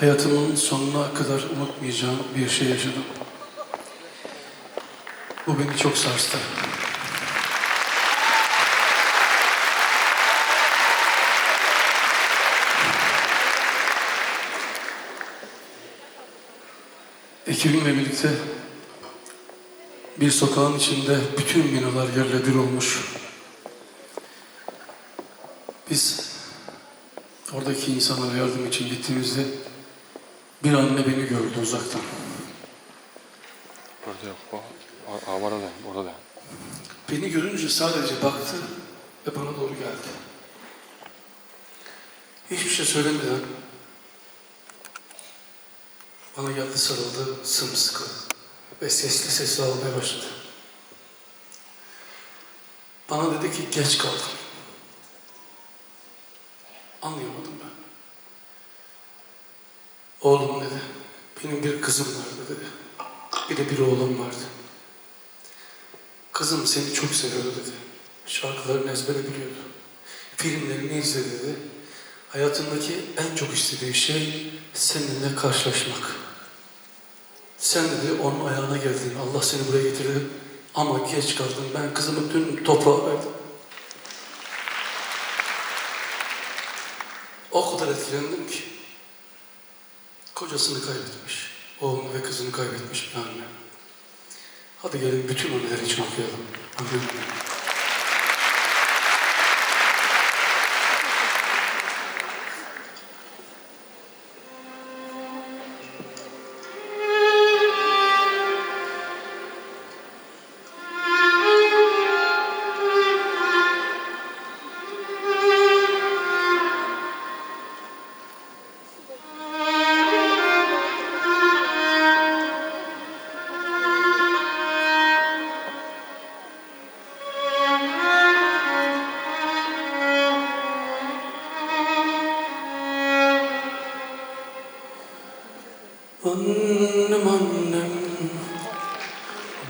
Hayatımın sonuna kadar unutmayacağım bir şey yaşadım. Bu beni çok sarstı. Ekibimle birlikte bir sokağın içinde bütün binalar yerle bir olmuş. Biz oradaki insanlara yardım için gittiğimizde bir anne beni gördü uzaktan. Burada yok. O, o, o orada, orada. Beni görünce sadece baktı ve bana doğru geldi. Hiçbir şey söylemeden bana geldi sarıldı sımsıkı ve sesli sesli ağlamaya başladı. Bana dedi ki geç kaldım. Anlayamadım ben. Oğlum dedi. Benim bir kızım vardı dedi. Bir de bir oğlum vardı. Kızım seni çok seviyordu dedi. Şarkılarını ezbere biliyordu. Filmlerini izledi dedi. Hayatındaki en çok istediği şey seninle karşılaşmak. Sen dedi onun ayağına geldin. Allah seni buraya getirdi. Ama geç kaldın. Ben kızımı dün toprağa verdim. O kadar etkilendim ki. Kocasını kaybetmiş. Oğlunu ve kızını kaybetmiş bir anne. Hadi gelin bütün anneler için okuyalım. Amin.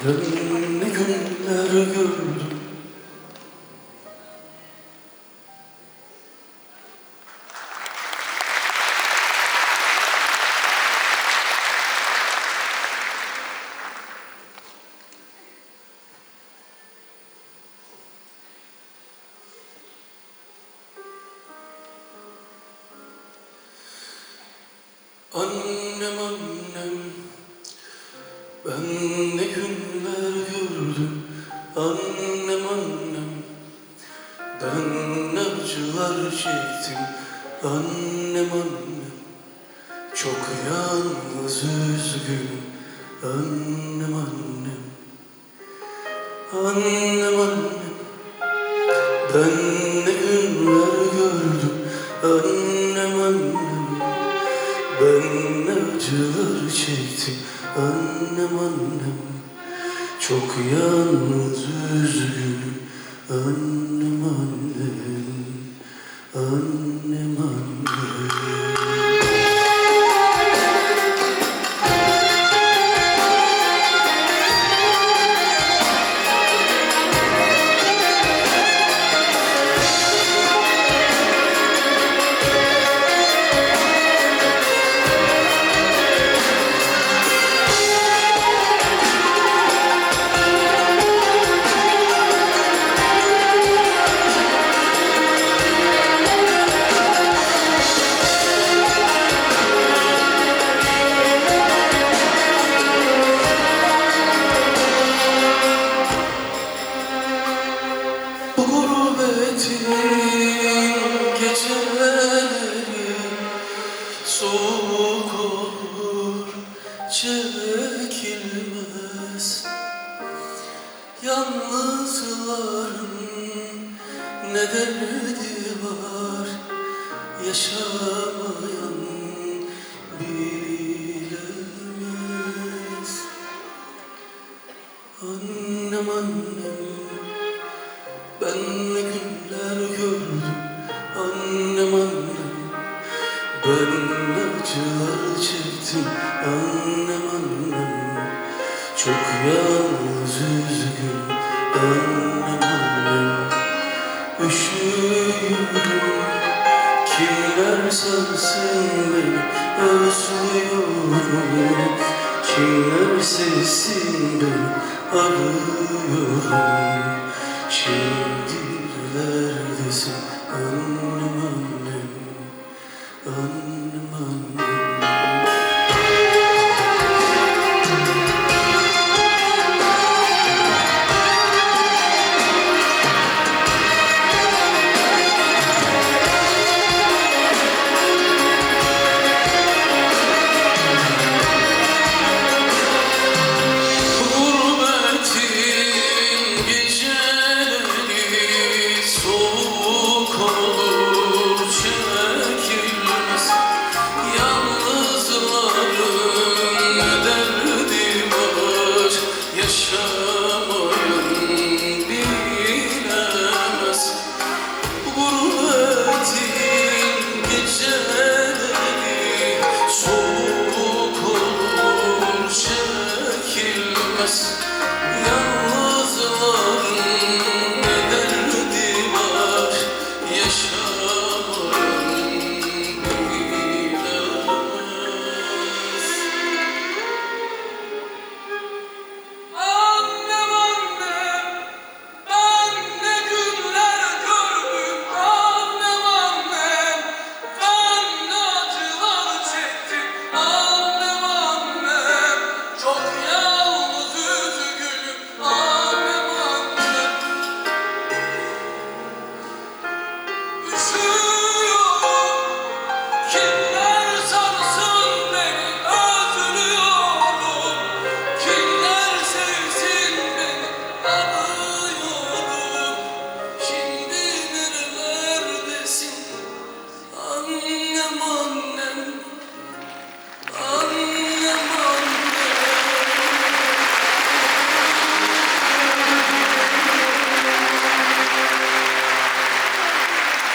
Günler gördüm. Annem annem Ben çektim Annem annem. Çok yalnız üzgünüm Annem annem. Annem annem. Ben ne günler gördüm Annem annem. Ben ne acılar çektim annem annem. Çok yalnız üzgünüm annem annem Annem annem soğuk olur çekilmez Yalnızların ne derdi var? Yaşamayan bilemez. Annem annem ben ne günler gördüm. Annem annem ben de acılar çektim annem annem. Çok yalnız üzgün annem annem. Üşüyorum kimler sensin beni özlüyorum. Kimler sensin beni arıyorum. Şimdilerdesin annem annem? Um.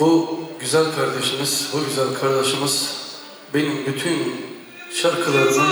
Bu güzel kardeşimiz, bu güzel kardeşimiz benim bütün şarkılarımın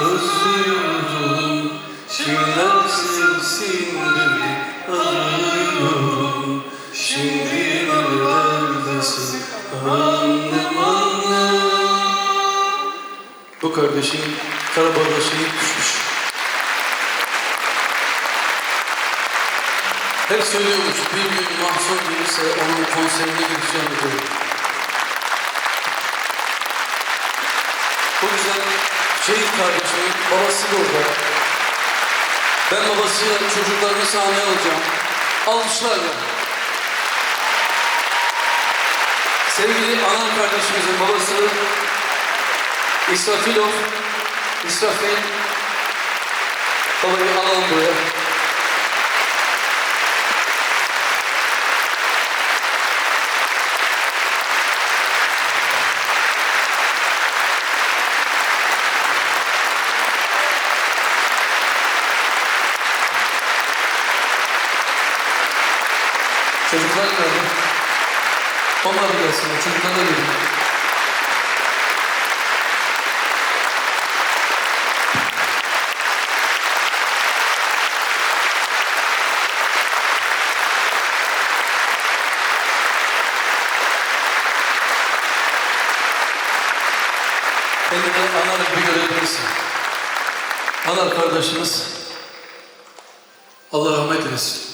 Özlüyorum Çiğlersiz sindirdi Arıyorum Şimdi nerelerdesin Annem annem Bu kardeşin Karabağ'da düşmüş. Hep söylüyormuş bir gün mahzun birisi onun konserine gideceğim diyor. O Şehit kardeşim, babası burada. Ben babasıyla çocuklarımı sahneye alacağım. Almışlarla. Sevgili anam kardeşimizin babası İsrafilov, İsrafil, babayı alalım buraya. uzatmayalım. Baba bilesin, çocuklara da bilin. Elini alarak bir görebilirsin. Alar kardeşimiz, Allah rahmet eylesin.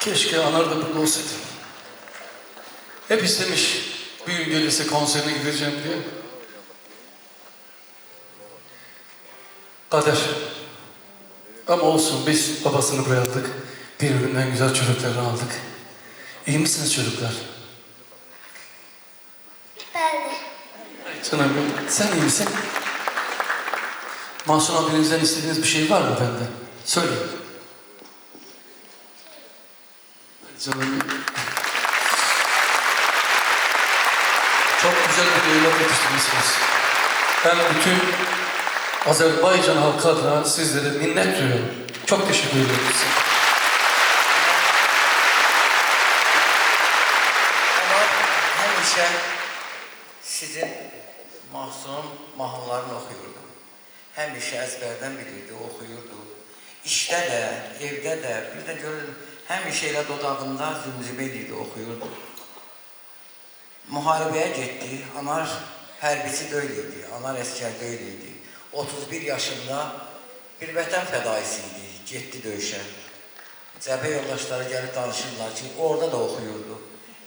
Keşke Anar da burada olsaydı. Hep istemiş bir gün gelirse konserine gideceğim diye. Kader. Ama olsun biz babasını aldık. Birbirinden güzel çocuklarını aldık. İyi misiniz çocuklar? Ben de. Canım sen iyi misin? Mahsun abinizden istediğiniz bir şey var mı benden? Söyleyin. Hadi Canım. Çok güzel bir evlat yetiştirmişsiniz. Ben bütün Azerbaycan halkı adına sizlere minnet duyuyorum. Çok teşekkür ediyorum size. Ama həmişə sizin Mahsunun mahnılarını oxuyurdu. Həmişə əzbərdən bilirdi, oxuyurdu. İşdə də, evdə də, bir də görürüm, həmişə elə dodağında zümzümə edirdi, oxuyurdu. Müharibəyə getdi, anar hərbiçi deyil idi, anar əskər idi. 31 yaşında bir vətən fədaisi idi, getdi döyüşə. Cəbhə yoldaşları gəlib danışırlar ki, orada da oxuyurdu.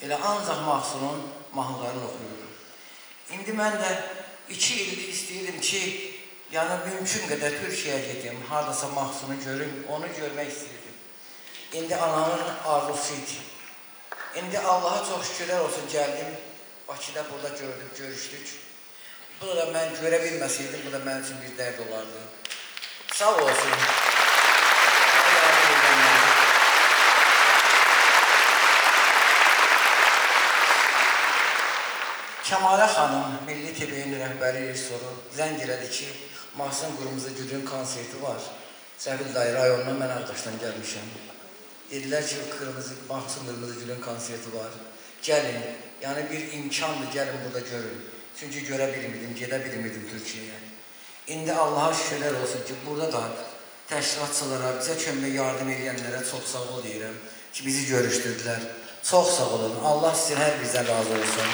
Elə ancaq Mahsunun mahnılarını oxuyurdu. İndi mən də iki ildir istəyirdim ki, yəni mümkün qədər Türkiyəyə gedim, hardasa Mahsunu görüm, onu görmək istəyirdim. İndi anamın arzusu idi. İndi Allaha çox şükürlər olsun gəldim, Bakıda burada gördük, görüşdük. Bu da mən görə bilməsəydim, bu da mənim üçün bir dərd olardı. Sağ olsun. Kəmalə xanım, Milli TV-nin rəhbəri rejissoru zəng elədi ki, Mahsun Qırmızı Gülün konserti var. Cəbil dayı rayonundan mən Ağdaşdan gəlmişəm. Dedilər ki, Kırmızı, Mahsun Qırmızı Gülün konserti var. Gəlin, yəni bir imkandır, gəlin burada görün. Bilmirdim, gedə bilmirdim Türkiyəyə. İndi Allaha şükürlər olsun ki, burada da təşkilatçılara, bizə kömək yardım edənlərə çox sağ ol deyirəm ki, bizi görüşdürdülər. Çox sağ olun. Allah sizin hər bizdən razı olsun.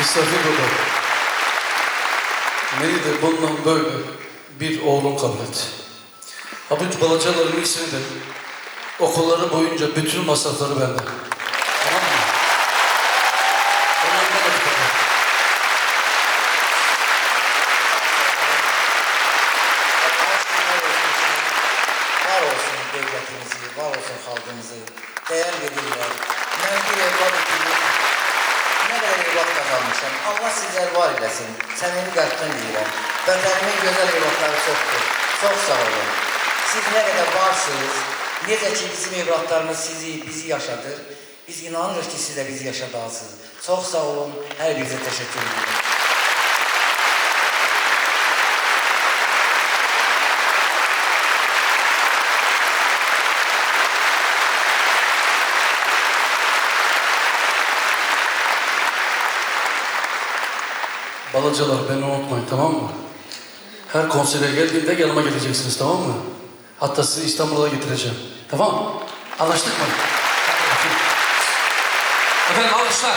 İsrafil Baba, de bundan böyle bir oğlum kabul. Abuç Balacaların ismi de okulları boyunca bütün masrafları benden. Tamam mı? Onlardan da tutalım. Var olsun devletimizi, var olsun halkımızı. Değer verirler. Ben bir evlat itirdim. Ne kadar evlat kazanmışım. Allah sizler var eylesin. Səmimi qəlbdən deyirəm. Vətənimin gözəl evlatları çoxdur. Çox sağ olun. Siz ne kadar varsınız, necə ki bizim evlatlarımız sizi, bizi yaşadır. Biz inanırıq ki siz de bizi yaşadasınız. Çox sağ olun. Hər birinizə təşəkkür edirəm. Balacalar beni unutmayın tamam mı? Her konsere geldiğimde yanıma geleceksiniz tamam mı? Hatta sizi İstanbul'a getireceğim. Tamam? Anlaştık mı? Efendim alkışlar.